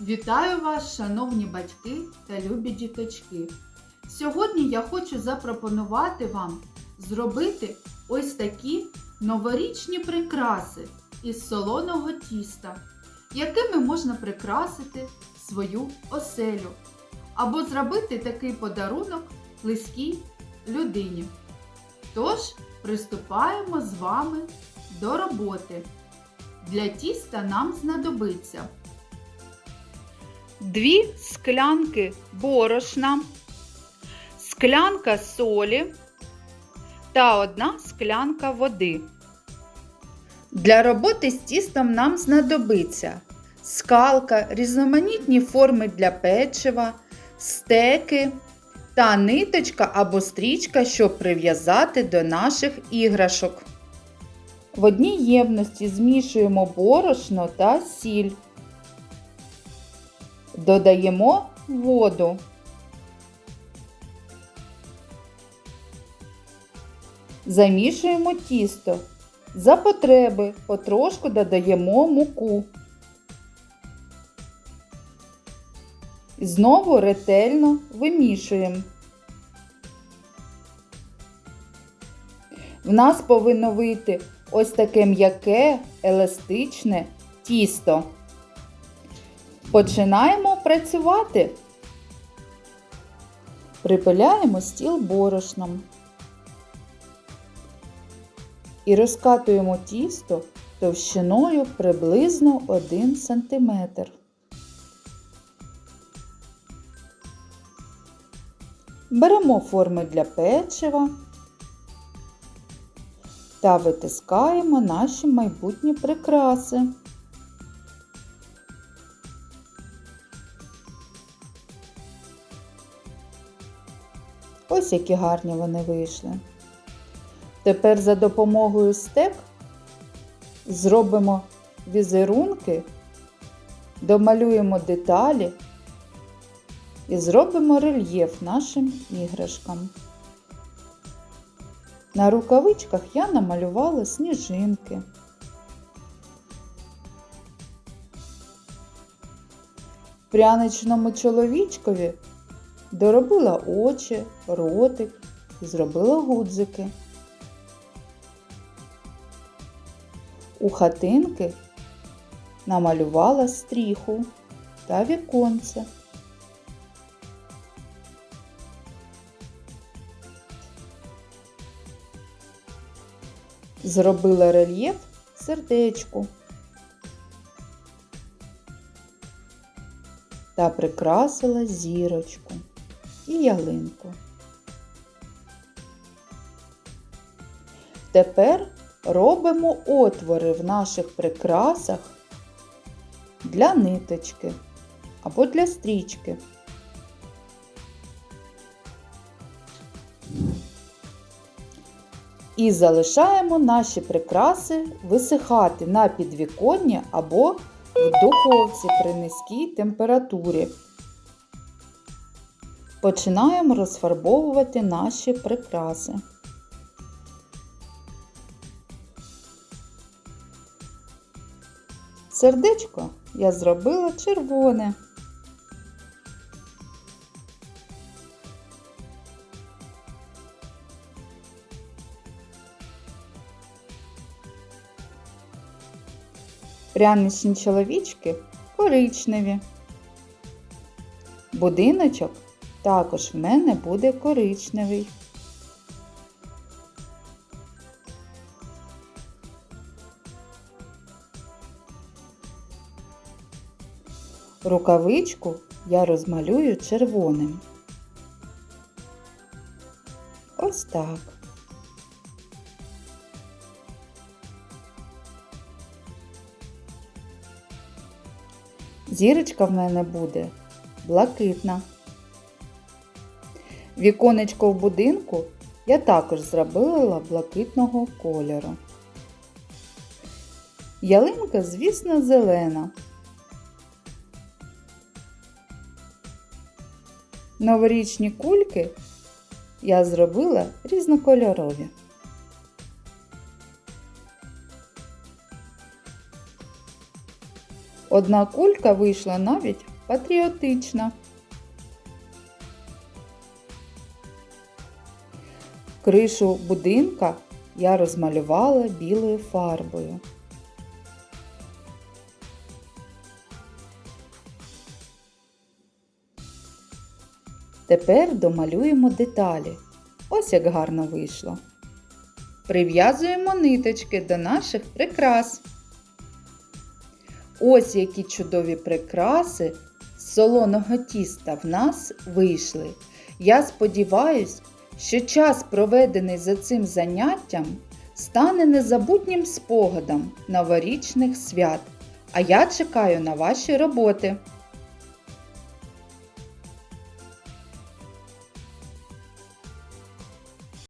Вітаю вас, шановні батьки та любі діточки. Сьогодні я хочу запропонувати вам зробити ось такі новорічні прикраси із солоного тіста, якими можна прикрасити свою оселю, або зробити такий подарунок близькій людині. Тож, приступаємо з вами до роботи. Для тіста нам знадобиться Дві склянки борошна, склянка солі та одна склянка води. Для роботи з тістом нам знадобиться скалка, різноманітні форми для печива, стеки та ниточка або стрічка, щоб прив'язати до наших іграшок. В одній ємності змішуємо борошно та сіль. Додаємо воду. Замішуємо тісто. За потреби потрошку додаємо муку. Знову ретельно вимішуємо. В нас повинно вийти ось таке м'яке, еластичне тісто. Починаємо працювати. Припиляємо стіл борошном і розкатуємо тісто товщиною приблизно 1 см. Беремо форми для печива та витискаємо наші майбутні прикраси. Ось які гарні вони вийшли. Тепер за допомогою стек зробимо візерунки, домалюємо деталі і зробимо рельєф нашим іграшкам. На рукавичках я намалювала сніжинки. Пряничному чоловічкові доробила очі, ротик і зробила гудзики. У хатинки намалювала стріху та віконце. Зробила рельєф сердечку та прикрасила зірочку і ялинку. Тепер робимо отвори в наших прикрасах для ниточки або для стрічки. І залишаємо наші прикраси висихати на підвіконні або в духовці при низькій температурі. Починаємо розфарбовувати наші прикраси. Сердечко я зробила червоне. Пряничні чоловічки коричневі. Будиночок також в мене буде коричневий. Рукавичку я розмалюю червоним. Ось так. Зірочка в мене буде блакитна. Віконечко в будинку я також зробила блакитного кольору. Ялинка, звісно, зелена. Новорічні кульки я зробила різнокольорові. Одна кулька вийшла навіть патріотична. Кришу будинка я розмалювала білою фарбою. Тепер домалюємо деталі. Ось як гарно вийшло. Прив'язуємо ниточки до наших прикрас. Ось які чудові прикраси з солоного тіста в нас вийшли. Я сподіваюсь, що час, проведений за цим заняттям, стане незабутнім спогадом новорічних свят. А я чекаю на ваші роботи.